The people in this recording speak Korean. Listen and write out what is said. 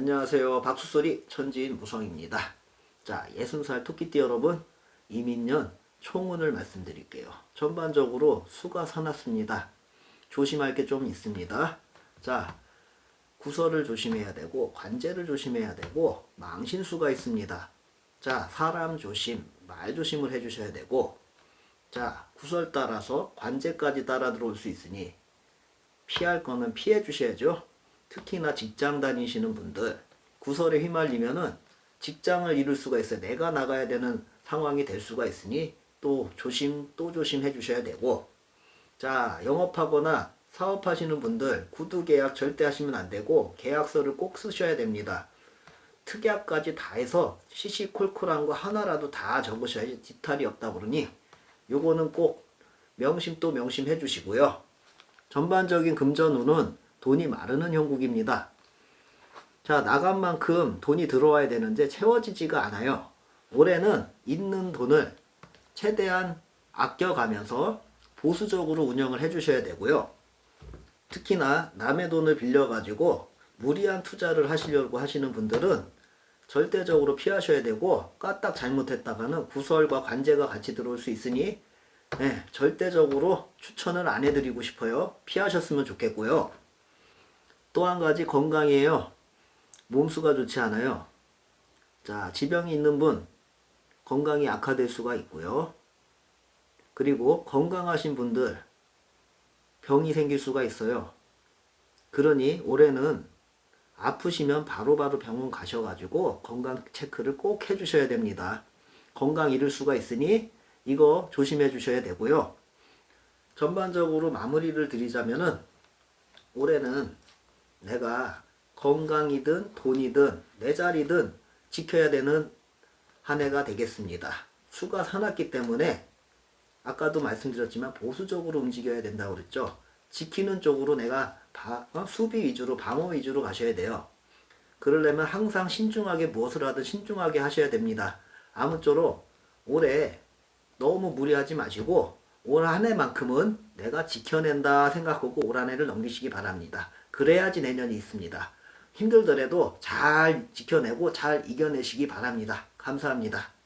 안녕하세요. 박수소리 천지인 무성입니다. 자, 60살 토끼띠 여러분, 이민년 총운을 말씀드릴게요. 전반적으로 수가 사납습니다. 조심할 게 좀 있습니다. 자, 구설을 조심해야 되고, 관제를 조심해야 되고, 망신수가 있습니다. 자, 사람 조심, 말 조심을 해주셔야 되고, 자, 구설 따라서 관제까지 따라 들어올 수 있으니, 피할 거는 피해 주셔야죠. 특히나 직장 다니시는 분들 구설에 휘말리면은 직장을 잃을 수가 있어요. 내가 나가야 되는 상황이 될 수가 있으니 또 조심 또 조심해 주셔야 되고 자 영업하거나 사업하시는 분들 구두 계약 절대 하시면 안 되고 계약서를 꼭 쓰셔야 됩니다. 특약까지 다 해서 시시콜콜한 거 하나라도 다 적으셔야지 뒤탈이 없다 그러니 요거는 꼭 명심 또 명심해 주시고요. 전반적인 금전운은 돈이 마르는 형국입니다. 자, 나간 만큼 돈이 들어와야 되는데 채워지지가 않아요. 올해는 있는 돈을 최대한 아껴가면서 보수적으로 운영을 해주셔야 되고요. 특히나 남의 돈을 빌려가지고 무리한 투자를 하시려고 하시는 분들은 절대적으로 피하셔야 되고 까딱 잘못했다가는 구설과 관제가 같이 들어올 수 있으니 네, 절대적으로 추천을 안 해드리고 싶어요. 피하셨으면 좋겠고요. 또 한 가지 건강이에요. 몸수가 좋지 않아요. 자, 지병이 있는 분 건강이 악화될 수가 있고요. 그리고 건강하신 분들 병이 생길 수가 있어요. 그러니 올해는 아프시면 바로바로 병원 가셔가지고 건강 체크를 꼭 해주셔야 됩니다. 건강 잃을 수가 있으니 이거 조심해 주셔야 되고요. 전반적으로 마무리를 드리자면은 올해는 내가 건강이든 돈이든 내 자리든 지켜야 되는 한 해가 되겠습니다. 수가 사납기 때문에 아까도 말씀드렸지만 보수적으로 움직여야 된다고 그랬죠. 지키는 쪽으로 내가 바- 어? 수비 위주로 방어 위주로 가셔야 돼요. 그러려면 항상 신중하게 무엇을 하든 신중하게 하셔야 됩니다. 아무쪼록 올해 너무 무리하지 마시고 올 한 해만큼은 내가 지켜낸다 생각하고 올 한 해를 넘기시기 바랍니다. 그래야지 내년이 있습니다. 힘들더라도 잘 지켜내고 잘 이겨내시기 바랍니다. 감사합니다.